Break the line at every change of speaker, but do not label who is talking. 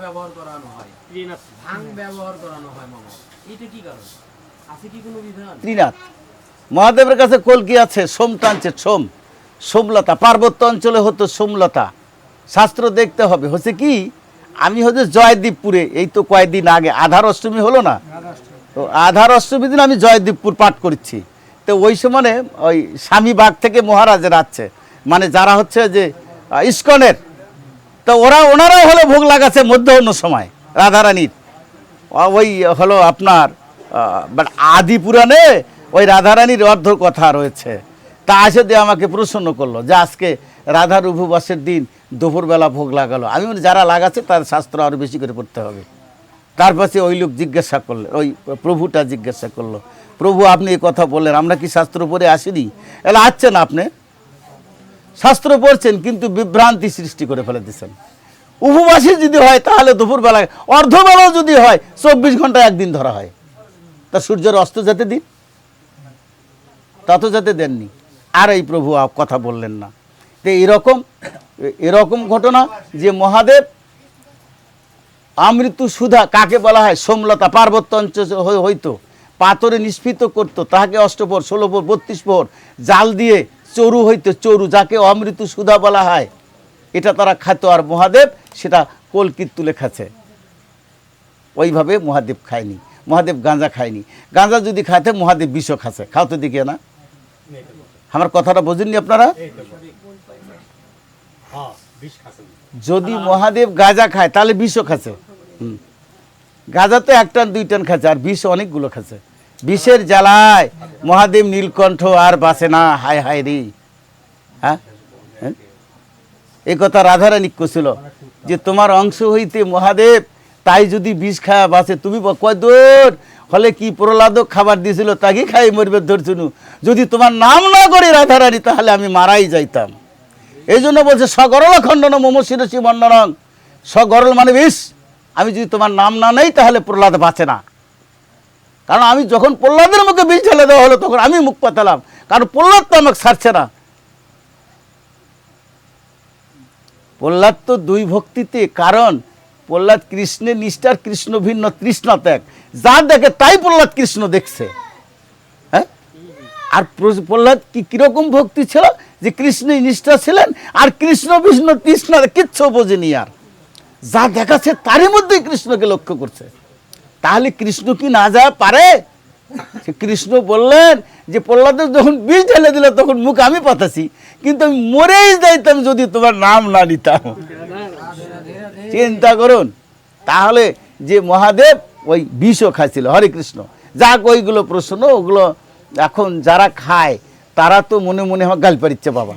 ব্যবহার করানো হয়। ভাং ব্যবহার করানো হয় মামা। এটা কি কারণ? আছে কি কোনো বিধান?
ত্রিনাথ মহাদেবের কাছে কলকি আছে? সোম টানছে সোম। সোমলতা পার্বত্য অঞ্চলে হতো সোমলতা। শাস্ত্র দেখতে হবে। হচ্ছে কি আমি হচ্ছে জয়দীপপুরে এই তো কয়েকদিন আগে আধার অষ্টমী হলো না? তো আধার অষ্টমী দিন আমি জয়দীপপুর পাঠ করছি। তো ওই সময় ওই স্বামীবাগ থেকে মহারাজের আছে। মানে যারা হচ্ছে যে ইস্কনের তো ওরা ওনারাও হলো ভোগ লাগাচ্ছে মধ্য অন্য সময় রাধারানীর। ওই হলো আপনার বাট আদি পুরাণে ওই রাধারানীর অর্ধ কথা রয়েছে। তা আসে দিয়ে আমাকে প্রসন্ন করল যে আজকে রাধার উপবাসের দিন দুপুরবেলা ভোগ লাগালো। আমি বলি, যারা লাগাচ্ছে তার শাস্ত্র আরও বেশি করে পড়তে হবে। তার পাশে ওই লোক জিজ্ঞাসা করল ওই প্রভুটা জিজ্ঞাসা করল প্রভু আপনি এই কথা বললেন আমরা কি শাস্ত্র পড়ে আসিনি? এলা আসছেন আপনি শাস্ত্র পড়ছেন, কিন্তু বিভ্রান্তি সৃষ্টি করে ফেলে দিচ্ছেন উপবাসী যদি হয়, তাহলে দুপুরবেলা অর্ধবেলাও যদি হয়, চব্বিশ ঘণ্টা একদিন ধরা হয়। তা সূর্যের অস্ত যেতে দিন। তা তো যেতে দেননি। আর এই প্রভু কথা বললেন না। তো এরকম এরকম ঘটনা যে মহাদেব, আমৃত্যু সুধা কাকে বলা হয়? সোমলতা পার্বত্য অঞ্চল হইতো। পাথরে নিষ্পিত করতো। তাহাকে অষ্টপর ষোলো পর বত্রিশ পর জাল দিয়ে চরু হইতো চরু, যাকে অমৃত সুধা বলা হয়, এটা তারা খাতো আর মহাদেব সেটা কলকির তুলে খাচ্ছে। ওইভাবে মহাদেব খায়নি, মহাদেব গাঁজা খায়নি। গাঁজা যদি খাইতে, মহাদেব বিষও খাচ্ছে। খাও দিকে না। আমার কথাটা বোঝেননি আপনারা? যদি মহাদেব গাঁজা খায়, তাহলে বিষও খাচ্ছে। গাঁজা তো এক টান দুই টান খাচ্ছে, আর বিষ অনেকগুলো খাচ্ছে। বিষের জ্বালায় মহাদেব নীলকণ্ঠ আর বাসে না হায় হায় রে। হ্যাঁ? হ্যাঁ? এই কথা রাধারানী কছিল যে তোমার অংশ হইতে মহাদেব তাই যদি বিষ খায়া বাসে, তুমি কয় হলে কি প্রহ্লাদ খাবার দিয়েছিল তাকে খাই মরবে ধরছুনু যদি তোমার নাম না করে রাধারানী, তাহলে আমি মারাই যাইতাম। এই জন্য বলছে সগরল খণ্ডন মম শিরসী মণ্ডনং সগরল মানে বিষ। আমি যদি তোমার নাম না নেই, তাহলে প্রহ্লাদ বাঁচে না। কারণ আমি যখন প্রহ্লাদের মুখে বিষ ঢেলে দেওয়া হলো, তখন আমি মুখ পাতালাম। কারণ প্রহ্লাদ তো আমাকে ছাড়ছে না। প্রহ্লাদ তো দুই ভক্তিতে, কারণ প্রহ্লাদ কৃষ্ণের নিষ্ঠার কৃষ্ণ ভিন্ন, তৃষ্ণা ত্যাগ। যা দেখে তাই প্রহ্লাদ কৃষ্ণ দেখছে। হ্যাঁ? আর প্র- প্রহ্লাদ কি কীরকম ভক্তি ছিল? যে কৃষ্ণই নিষ্ঠা ছিলেন, আর কৃষ্ণ বিষ্ণু তৃষ্ণা, কিচ্ছু বোঝেনি আর। যা দেখাচ্ছে তারই মধ্যেই কৃষ্ণকে লক্ষ্য করছে। তাহলে কৃষ্ণ কি না যা পারে? সে কৃষ্ণ বললেন যে প্রহ্লাদের যখন বীজ ঢেলে দিল, তখন মুখ আমি পাতাছি। কিন্তু আমি মরেই যাইতাম যদি তোমার নাম না নিতাম। চিন্তা করুন। তাহলে যে মহাদেব, ওই বিষও খাইছিল। হরে কৃষ্ণ। যাক, ওইগুলো প্রশ্ন, ওগুলো এখন যারা খায়, তারা তো মনে মনে হয় গাল পারিচ্ছে বাবা।